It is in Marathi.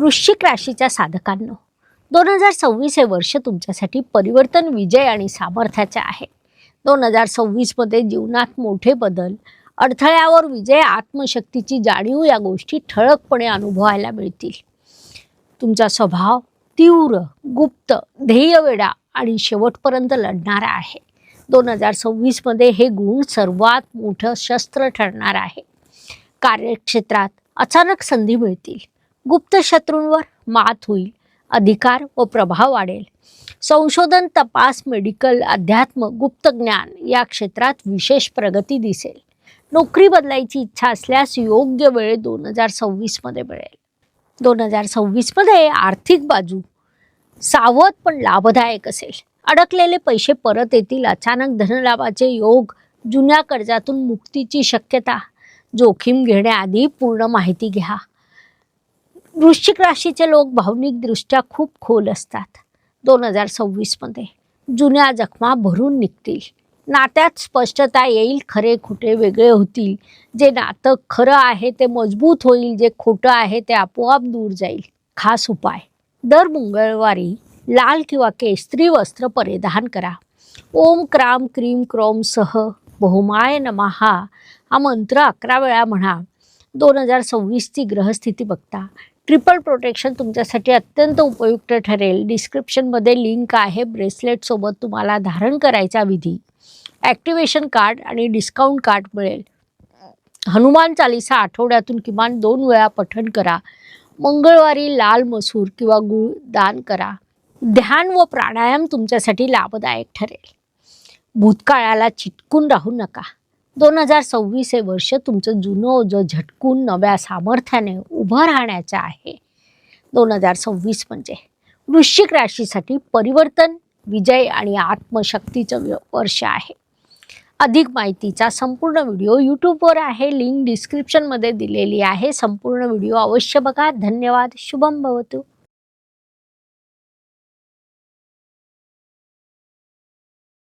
वृश्चिक राशीच्या साधकांनो दोन हजार सव्वीस हे वर्ष तुमच्यासाठी परिवर्तन विजय आणि सामर्थ्याचे आहे. दोन हजार सव्वीसमध्ये जीवनात मोठे बदल अडथळ्यावर विजय आत्मशक्तीची जाणीव या गोष्टी ठळकपणे अनुभवायला मिळतील. तुमचा स्वभाव तीव्र गुप्त ध्येयवेडा आणि शेवटपर्यंत लढणारा आहे. दोन हजार सव्वीसमध्ये हे गुण सर्वात मोठं शस्त्र ठरणार आहे. कार्यक्षेत्रात अचानक संधी मिळतील. गुप्त शत्रूंवर मात होईल अधिकार व प्रभाव वाढेल. संशोधन तपास मेडिकल अध्यात्म गुप्त ज्ञान या क्षेत्रात विशेष प्रगती दिसेल. नोकरी बदलायची इच्छा असल्यास योग्य वेळ दोन हजार सव्वीसमध्ये मिळेल. दोन हजार सव्वीसमध्ये आर्थिक बाजू सावध पण लाभदायक असेल. अडकलेले पैसे परत येतील. अचानक धनलाभाचे योग जुन्या कर्जातून मुक्तीची शक्यता. जोखीम घेण्याआधी पूर्ण माहिती घ्या. वृश्चिक राशीचे लोक भावनिकदृष्ट्या खूप खोल असतात. दोन हजार सव्वीसमध्ये जुन्या जखमा भरून निघतील. नात्यात स्पष्टता येईल खरे खोटे वेगळे होतील. जे नातं खरं आहे ते मजबूत होईल जे खोटं आहे ते आपोआप दूर जाईल. खास उपाय. दर मंगळवारी लाल किंवा केसरी वस्त्र परिधान करा. ओम क्राम क्रीम क्रोम सह. बहुमाय नमहा हा मंत्र अकरा वेळा म्हणा. दोन हजार सव्वीसची ग्रहस्थिती बघता. ट्रिपल प्रोटेक्शन तुमच्यासाठी अत्यंत उपयुक्त ठरेल. डिस्क्रिप्शनमध्ये लिंक आहे. ब्रेसलेटसोबत तुम्हाला धारण करायचा विधी. ॲक्टिवेशन कार्ड आणि डिस्काउंट कार्ड मिळेल. हनुमान चालिसा आठवड्यातून किमान दोन वेळा पठण करा. मंगळवारी लाल मसूर किंवा गुळ दान करा. ध्यान व प्राणायाम तुमच्यासाठी लाभदायक ठरेल. भूतकाळाला चिटकून राहू नका. दोन हजार सव्वीस हे वर्ष तुमचं जुनं जो झटकून नव्या सामर्थ्याने उभं राहण्याचं आहे. दोन हजार सव्वीस म्हणजे वृश्चिक राशीसाठी परिवर्तन विजय आणि आत्मशक्तीचं व्य- वर्ष आहे. अधिक माहितीचा संपूर्ण व्हिडिओ यूट्यूबवर आहे. लिंक डिस्क्रिप्शनमध्ये दिलेली आहे. संपूर्ण व्हिडिओ अवश्य बघा. धन्यवाद. शुभम भवतू.